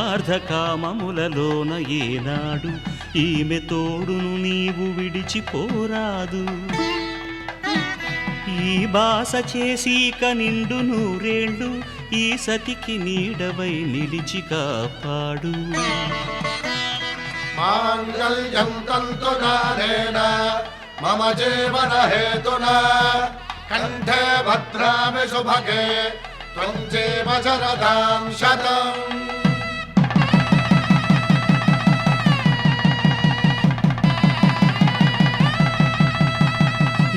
స్వార్థకామములలోన ఏనాడు ఈమె తోడును నీవు విడిచిపోరాదు. ఈ బాస చేసీక నిండు నూరేళ్ళు ఈ సతికి నీడవై నిలిచి కాపాడు. మాంగళ్యం తంతునానేన మమ జీవన హేతున కంఠే భద్రామి శుభగే త్వం జీవ శరదాం శతం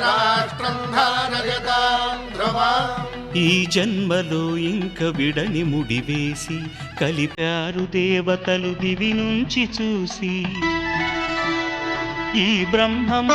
రాష్ట్రం ధారయతాం ఈ జన్మలో ఇంక విడని ముడివేసి కలిపారు దేవతలు దివి నుంచి చూసి ఈ బ్రహ్మం